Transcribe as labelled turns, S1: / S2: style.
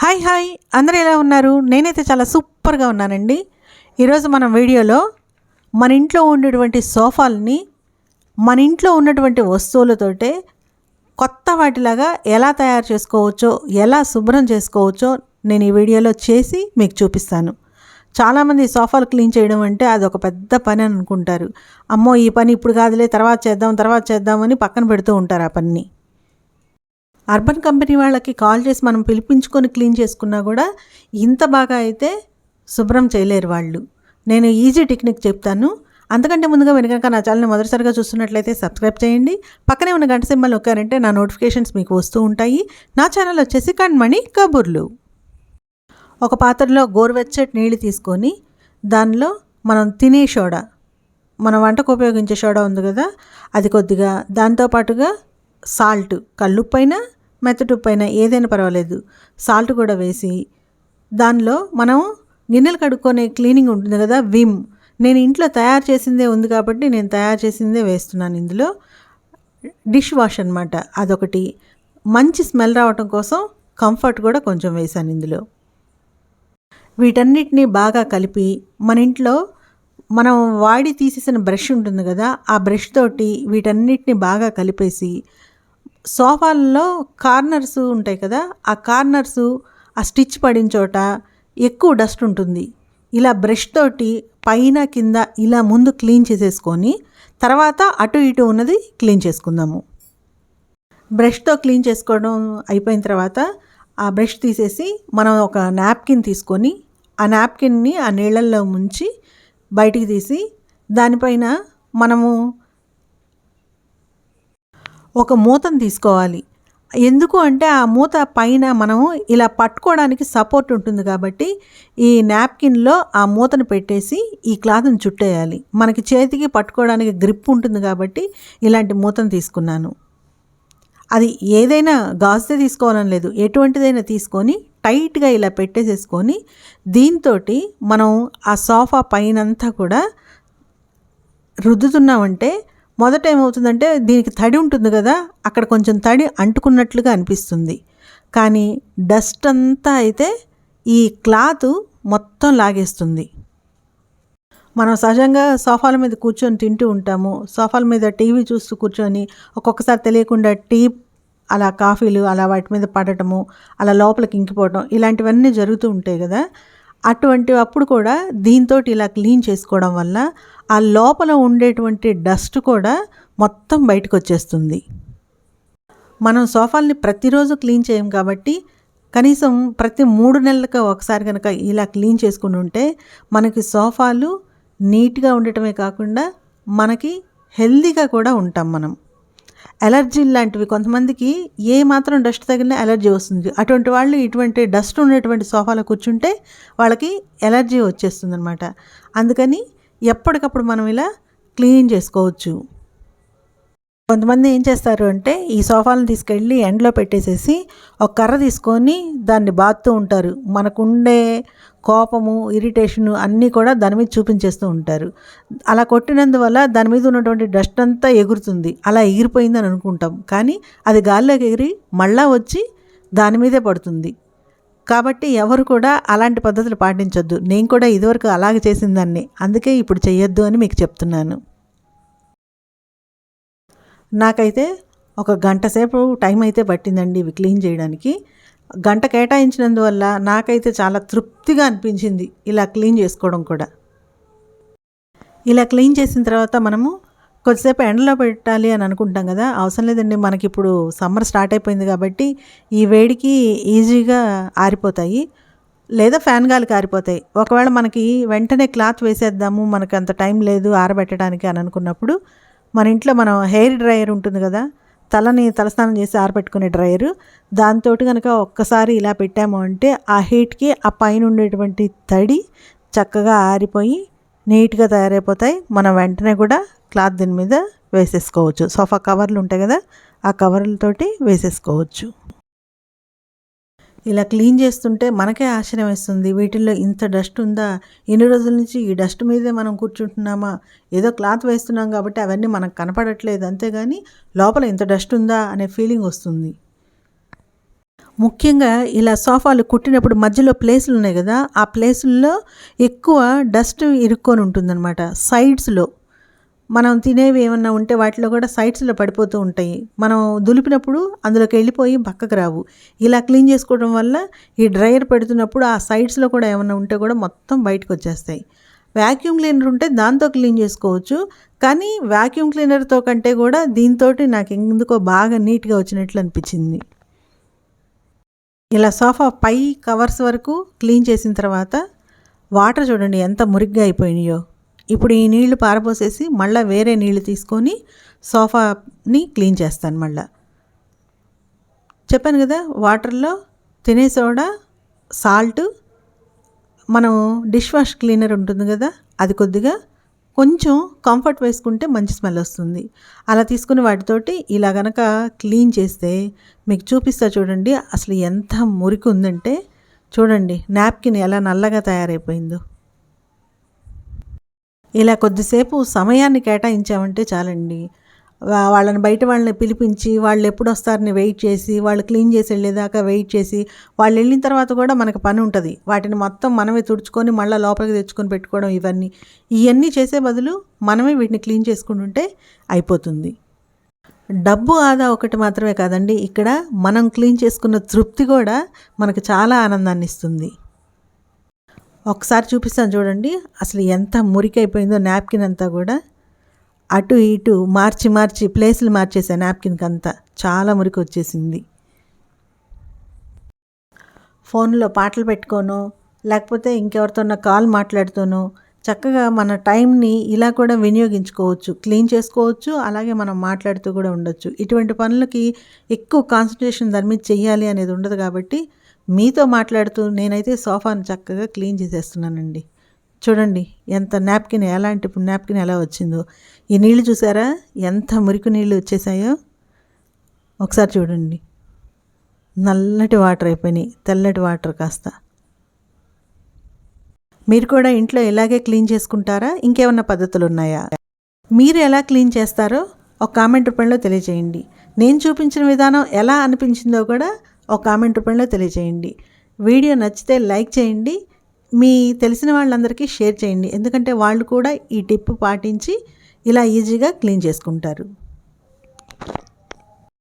S1: Hi hi అందరూ ఎలా ఉన్నారు? నేనైతే చాలా సూపర్గా ఉన్నానండి. ఈరోజు మనం వీడియోలో మన ఇంట్లో ఉండేటువంటి సోఫాలని మన ఇంట్లో ఉన్నటువంటి వస్తువులతోటే కొత్త వాటిలాగా ఎలా తయారు చేసుకోవచ్చో ఎలా శుభ్రం చేసుకోవచ్చో నేను ఈ వీడియోలో చేసి మీకు చూపిస్తాను. చాలామంది సోఫాలు క్లీన్ చేయడం అంటే అది ఒక పెద్ద పని అని అనుకుంటారు. అమ్మో ఈ పని ఇప్పుడు కాదులే తర్వాత చేద్దాం తర్వాత చేద్దామని పక్కన పెడుతూ ఉంటారు ఆ పని అర్బన్ కంపెనీ వాళ్ళకి కాల్ చేసి మనం పిలిపించుకొని క్లీన్ చేసుకున్నా కూడా ఇంత బాగా అయితే శుభ్రం చేయలేరు వాళ్ళు. నేను ఈజీ టెక్నిక్ చెప్తాను. అంతకంటే ముందుగా వెనుక నా ఛానల్ని మొదటిసారిగా చూస్తున్నట్లయితే సబ్స్క్రైబ్ చేయండి. పక్కనే ఉన్న గంట సింబల్ నొక్కారంటే నా నోటిఫికేషన్స్ మీకు వస్తూ ఉంటాయి. నా ఛానల్ వచ్చేసి కణ్మణి కబుర్లు. ఒక పాత్రలో గోరువెచ్చటి నీళ్ళు తీసుకొని దానిలో మనం తినే సోడా మన వంటకు ఉపయోగించే సోడా ఉంది కదా అది కొద్దిగా దాంతోపాటుగా సాల్ట్ మెత్తటి ఉప్పు అయినా ఏదైనా పర్వాలేదు. సాల్ట్ కూడా వేసి దానిలో మనం గిన్నెలు కడుక్కొనే క్లీనింగ్ ఉంటుంది కదా విమ్. నేను ఇంట్లో తయారు చేసిందే ఉంది కాబట్టి నేను తయారు చేసిందే వేస్తున్నాను ఇందులో. డిష్ వాష్ అనమాట అదొకటి. మంచి స్మెల్ రావటం కోసం కంఫర్ట్ కూడా కొంచెం వేశాను ఇందులో. వీటన్నిటిని బాగా కలిపి మన ఇంట్లో మనం వాడి తీసేసిన బ్రష్ ఉంటుంది కదా ఆ బ్రష్ తోటి వీటన్నిటిని బాగా కలిపేసి సోఫాల్లో కార్నర్స్ ఉంటాయి కదా ఆ కార్నర్స్ ఆ స్టిచ్ పడిన చోట ఎక్కువ డస్ట్ ఉంటుంది. ఇలా బ్రష్ తోటి పైన కింద ఇలా ముందు క్లీన్ చేసేసుకొని తర్వాత అటు ఇటు ఉన్నది క్లీన్ చేసుకుందాము. బ్రష్తో క్లీన్ చేసుకోవడం అయిపోయిన తర్వాత ఆ బ్రష్ తీసేసి మనం ఒక నాప్కిన్ తీసుకొని ఆ నాప్కిన్ని ఆ నీళ్ళల్లో ముంచి బయటికి తీసి దానిపైన మనము ఒక మూతను తీసుకోవాలి. ఎందుకు అంటే ఆ మూత పైన మనము ఇలా పట్టుకోవడానికి సపోర్ట్ ఉంటుంది కాబట్టి ఈ నాప్కిన్లో ఆ మూతను పెట్టేసి ఈ క్లాత్ని చుట్టేయాలి. మనకి చేతికి పట్టుకోవడానికి గ్రిప్ ఉంటుంది కాబట్టి ఇలాంటి మూతను తీసుకున్నాను. అది ఏదైనా గాజుతే తీసుకోవాలని లేదు. ఎటువంటిదైనా తీసుకొని టైట్గా ఇలా పెట్టేసేసుకొని దీంతో మనం ఆ సోఫా పైనంతా కూడా రుద్దుతున్నామంటే మొదట ఏమవుతుందంటే దీనికి తడి ఉంటుంది కదా అక్కడ కొంచెం తడి అంటుకున్నట్లుగా అనిపిస్తుంది. కానీ డస్ట్ అంతా అయితే ఈ క్లాత్ మొత్తం లాగేస్తుంది. మనం సహజంగా సోఫాల మీద కూర్చొని తింటూ ఉంటాము. సోఫాల మీద టీవీ చూస్తూ కూర్చొని ఒక్కొక్కసారి తెలియకుండా టీ అలా కాఫీలు అలా వాటి మీద పడటము అలా లోపలికి ఇంకిపోవడం ఇలాంటివన్నీ జరుగుతూ ఉంటాయి కదా. అటువంటి అప్పుడు కూడా దీంతో ఇలా క్లీన్ చేసుకోవడం వల్ల ఆ లోపల ఉండేటువంటి డస్ట్ కూడా మొత్తం బయటకు వచ్చేస్తుంది మనం సోఫాల్ని ప్రతిరోజు క్లీన్ చేయం కాబట్టి కనీసం ప్రతి మూడు నెలలకు ఒకసారి కనుక ఇలా క్లీన్ చేసుకుని ఉంటే మనకి సోఫాలు నీట్గా ఉండటమే కాకుండా మనకి హెల్దీగా కూడా ఉంటాం మనం. ఎలర్జీ లాంటివి కొంతమందికి ఏ మాత్రం డస్ట్ తగిలినా ఎలర్జీ వస్తుంది. అటువంటి వాళ్ళు ఇటువంటి డస్ట్ ఉన్నటువంటి సోఫాలో కూర్చుంటే వాళ్ళకి ఎలర్జీ వచ్చేస్తుంది అనమాట అందుకని ఎప్పటికప్పుడు మనం ఇలా క్లీన్ చేసుకోవచ్చు. కొంతమంది ఏం చేస్తారు అంటే ఈ సోఫాలను తీసుకెళ్ళి ఎండలో పెట్టేసేసి ఒక కర్ర తీసుకొని దాన్ని బాదుతూ ఉంటారు. మనకుండే కోపము ఇరిటేషను అన్నీ కూడా దాని మీద చూపించేస్తూ ఉంటారు. అలా కొట్టినందువల్ల దాని మీద ఉన్నటువంటి డస్ట్ అంతా ఎగురుతుంది. అలా ఎగిరిపోయిందని అనుకుంటాం. కానీ అది గాల్లోకి ఎగిరి మళ్ళా వచ్చి దాని మీదే పడుతుంది. కాబట్టి ఎవరు కూడా అలాంటి పద్ధతులు పాటించొద్దు. నేను కూడా ఇదివరకు అలాగే చేసిందాన్ని. అందుకే ఇప్పుడు చెయ్యొద్దు అని మీకు చెప్తున్నాను. నాకైతే ఒక గంట సేపు టైం అయితే పట్టిందండి ఇవి క్లీన్ చేయడానికి. గంట కేటాయించినందువల్ల నాకైతే చాలా తృప్తిగా అనిపించింది ఇలా క్లీన్ చేసుకోవడం కూడా. ఇలా క్లీన్ చేసిన తర్వాత మనము కొద్దిసేపు ఎండలో పెట్టాలి అని అనుకుంటాం కదా అవసరం లేదండి. మనకి ఇప్పుడు సమ్మర్ స్టార్ట్ అయిపోయింది కాబట్టి ఈ వేడికి ఈజీగా ఆరిపోతాయి లేదా ఫ్యాన్ గాలికి ఆరిపోతాయి. ఒకవేళ మనకి వెంటనే క్లాత్ వేసేద్దాము మనకు అంత టైం లేదు ఆరబెట్టడానికి అని అనుకున్నప్పుడు మన ఇంట్లో మనం హెయిర్ డ్రైయర్ ఉంటుంది కదా తలని తలస్నానం చేసి ఆరబెట్టుకునే డ్రైయరు దాంతో కనుక ఒక్కసారి ఇలా పెట్టాము అంటే ఆ హీట్కి ఆ పైన ఉండేటువంటి తడి చక్కగా ఆరిపోయి నీట్గా తయారైపోతాయి. మనం వెంటనే కూడా క్లాత్ దీని మీద వేసేసుకోవచ్చు. సోఫా కవర్లు ఉంటాయి కదా ఆ కవర్లతోటి వేసేసుకోవచ్చు. ఇలా క్లీన్ చేస్తుంటే మనకే ఆశ్చర్యం వేస్తుంది. వీటిల్లో ఇంత డస్ట్ ఉందా? ఎన్ని రోజుల నుంచి ఈ డస్ట్ మీదే మనం కూర్చుంటున్నామా? ఏదో క్లాత్ వేస్తున్నాం కాబట్టి అవన్నీ మనకు కనపడట్లేదు. అంతేగాని లోపల ఇంత డస్ట్ ఉందా అనే ఫీలింగ్ వస్తుంది. ముఖ్యంగా ఇలా సోఫాలు కుట్టినప్పుడు మధ్యలో ప్లేసులు ఉన్నాయి కదా ఆ ప్లేసుల్లో ఎక్కువ డస్ట్ ఇరుక్కొని ఉంటుందన్నమాట. సైడ్స్లో మనం తినేవి ఏమన్నా ఉంటే వాటిలో కూడా సైడ్స్లో పడిపోతూ ఉంటాయి. మనం దులిపినప్పుడు అందులోకి వెళ్ళిపోయి పక్కకు రావు. ఇలా క్లీన్ చేసుకోవడం వల్ల ఈ డ్రైయర్ పెడుతున్నప్పుడు ఆ సైడ్స్లో కూడా ఏమన్నా ఉంటే కూడా మొత్తం బయటకు వచ్చేస్తాయి. వ్యాక్యూమ్ క్లీనర్ ఉంటే దాంతో క్లీన్ చేసుకోవచ్చు. కానీ వ్యాక్యూమ్ క్లీనర్తో కంటే కూడా దీంతో నాకు ఎందుకో బాగా నీట్గా వచ్చినట్లు అనిపించింది. ఇలా సోఫా పై కవర్స్ వరకు క్లీన్ చేసిన తర్వాత వాటర్ చూడండి ఎంత మురిగ్గా అయిపోయినాయో. ఇప్పుడు ఈ నీళ్ళు పారబోసేసి మళ్ళీ వేరే నీళ్ళు తీసుకొని సోఫాని క్లీన్ చేస్తాను మళ్ళీ. చెప్పాను కదా వాటర్లో తినే సోడా సాల్ట్ మనం డిష్ వాష్ క్లీనర్ ఉంటుంది కదా అది కొద్దిగా కొంచెం కంఫర్ట్ వేసుకుంటే మంచి స్మెల్ వస్తుంది. అలా తీసుకుని వాటితోటి ఇలా గనక క్లీన్ చేస్తే మీకు చూపిస్తా చూడండి అసలు ఎంత మురికి ఉందంటే చూడండి నాప్కిన్ ఎలా నల్లగా తయారైపోయిందో. ఇలా కొద్దిసేపు సమయాన్ని కేటాయించామంటే చాలండి. వాళ్ళని బయట వాళ్ళని పిలిపించి వాళ్ళు ఎప్పుడు వస్తారని వెయిట్ చేసి వాళ్ళు క్లీన్ చేసి వెళ్ళేదాకా వెయిట్ చేసి వాళ్ళు వెళ్ళిన తర్వాత కూడా మనకు పని ఉంటుంది. వాటిని మొత్తం మనమే తుడుచుకొని మళ్ళీ లోపలికి తెచ్చుకొని పెట్టుకోవడం ఇవన్నీ. ఇవన్నీ చేసే బదులు మనమే వీటిని క్లీన్ చేసుకుంటుంటే అయిపోతుంది. డబ్బు ఆదా ఒకటి మాత్రమే కాదండి. ఇక్కడ మనం క్లీన్ చేసుకున్న తృప్తి కూడా మనకు చాలా ఆనందాన్ని ఇస్తుంది. ఒకసారి చూపిస్తాను చూడండి. అసలు ఎంత మురికైపోయిందో నాప్కిన్ అంతా కూడా. అటు ఇటు మార్చి మార్చి ప్లేసులు మార్చేసాను నాప్కిన్కి అంతా. చాలా మురికి వచ్చేసింది ఫోన్లో పాటలు పెట్టుకోను లేకపోతే ఇంకెవరితోనో కాల్ మాట్లాడుతూనో చక్కగా మన టైంని ఇలా కూడా వినియోగించుకోవచ్చు. క్లీన్ చేసుకోవచ్చు అలాగే మనం మాట్లాడుతూ కూడా ఉండొచ్చు. ఇటువంటి పనులకి ఎక్కువ కాన్సన్ట్రేషన్ దాని మీద చెయ్యాలి అనేది ఉండదు కాబట్టి మీతో మాట్లాడుతూ నేనైతే సోఫాను చక్కగా క్లీన్ చేసేస్తున్నానండి. చూడండి ఎంత నాప్కిన్ ఎలాంటి నాప్కిన్ ఎలా వచ్చిందో. ఈ నీళ్ళు చూసారా? ఎంత మురికి నీళ్ళు వచ్చేసాయో. ఒకసారి చూడండి. నల్లటి వాటర్ అయిపోయినాయి తెల్లటి వాటర్ కాస్త. మీరు కూడా ఇంట్లో ఇలాగే క్లీన్ చేసుకుంటారా? ఇంకేమన్నా పద్ధతులు ఉన్నాయా? మీరు ఎలా క్లీన్ చేస్తారో ఒక కామెంట్ రూపంలో తెలియజేయండి. నేను చూపించిన విధానం ఎలా అనిపించిందో కూడా ఒక కామెంట్ రూపంలో తెలియజేయండి. వీడియో నచ్చితే లైక్ చేయండి. మీ తెలిసిన వాళ్ళందరికీ షేర్ చేయండి. ఎందుకంటే వాళ్ళు కూడా ఈ టిప్ పాటించి ఇలా ఈజీగా క్లీన్ చేసుకుంటారు.